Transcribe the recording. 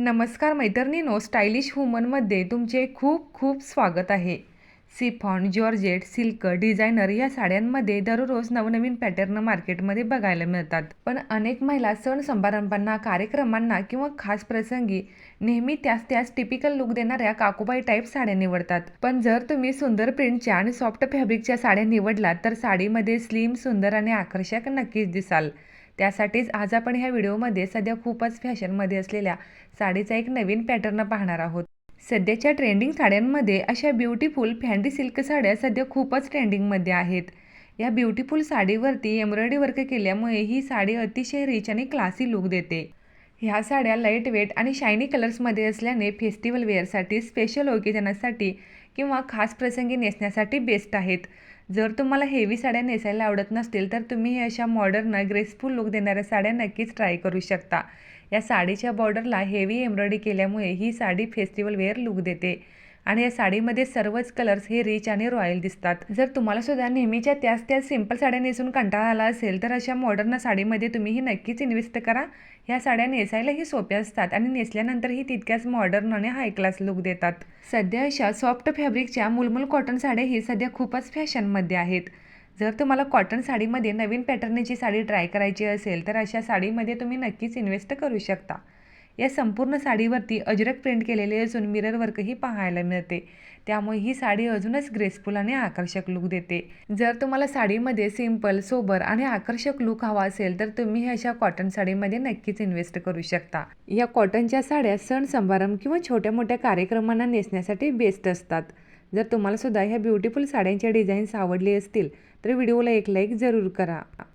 नमस्कार मैत्रिणीनो स्टायलिश वुमनमध्ये तुमचे खूप खूप स्वागत आहे. सिफॉन जॉर्जेट सिल्क डिझायनर या साड्यांमध्ये दररोज नवनवीन पॅटर्न मार्केटमध्ये बघायला मिळतात. पण अनेक महिला सण समारंभांना कार्यक्रमांना किंवा खास प्रसंगी नेहमी त्याच त्याच टिपिकल लुक देणाऱ्या काकूबाई टाईप साड्या निवडतात. पण जर तुम्ही सुंदर प्रिंटच्या आणि सॉफ्ट फॅब्रिकच्या साड्या निवडलात तर साडीमध्ये स्लिम सुंदर आणि आकर्षक नक्कीच दिसाल. त्यासाठीच आज आपण ह्या व्हिडिओमध्ये सध्या खूपच फॅशनमध्ये असलेल्या साडीचा एक नवीन पॅटर्न पाहणार आहोत. सध्याच्या ट्रेंडिंग साड्यांमध्ये अशा ब्युटिफुल फॅन्डी सिल्क साड्या सध्या खूपच ट्रेंडिंगमध्ये आहेत. या ब्युटिफुल साडीवरती एम्ब्रॉयडरी वर्क केल्यामुळे ही साडी अतिशय रिच आणि क्लासी लुक देते. ह्या साड्या लाइट वेट आणि शायनी कलर्समध्ये असल्याने फेस्टिवल वेअरसाठी स्पेशल ओकेजनासाठी किंवा खास प्रसंगी नेसण्यासाठी बेस्ट आहेत. जर तुम्हाला हेवी साड्या नेसायला आवडत नसतील तर तुम्ही अशा मॉडर्न ग्रेसफुल लुक देणाऱ्या साड्या नक्कीच ट्राय करू शकता. या साडीच्या बॉर्डरला हेवी एम्ब्रॉयडरी केल्यामुळे ही साडी फेस्टिवल वेअर लुक देते. आणि या साडीमध्ये सर्वच कलर्स हे रिच आणि रॉयल दिसतात. जर तुम्हाला सुद्धा नेहमीच्या त्याच त्याच सिंपल साड्या नेसून कंटाळा आला असेल तर अशा मॉडर्न साडीमध्ये तुम्ही ही नक्कीच इन्व्हेस्ट करा. ह्या साड्या नेसायलाही सोप्या असतात आणि नेसल्यानंतरही तितक्याच मॉडर्न आणि हाय क्लास लुक देतात. सध्या अशा सॉफ्ट फॅब्रिकच्या मुलमुल कॉटन साड्या ही सध्या खूपच फॅशनमध्ये आहेत. जर तुम्हाला कॉटन साडीमध्ये नवीन पॅटर्नची साडी ट्राय करायची असेल तर अशा साडीमध्ये तुम्ही नक्कीच इन्व्हेस्ट करू शकता. या संपूर्ण साडीवरती अजरक प्रिंट केलेले असून मिरर वर्कही पाहायला मिळते. त्यामुळे ही साडी अजूनच ग्रेसफुल आणि आकर्षक लुक देते. जर तुम्हाला साडीमध्ये सिंपल सोबर आणि आकर्षक लुक हवा असेल तर तुम्ही ही अशा कॉटन साडीमध्ये नक्कीच इन्व्हेस्ट करू शकता. या कॉटनच्या साड्या सण समारंभ किंवा छोट्या मोठ्या कार्यक्रमांना नेसण्यासाठी बेस्ट असतात. जर तुम्हाला सुद्धा ह्या ब्युटिफुल साड्यांच्या डिझाईन्स आवडले असतील तर व्हिडिओला एक लाईक जरूर करा.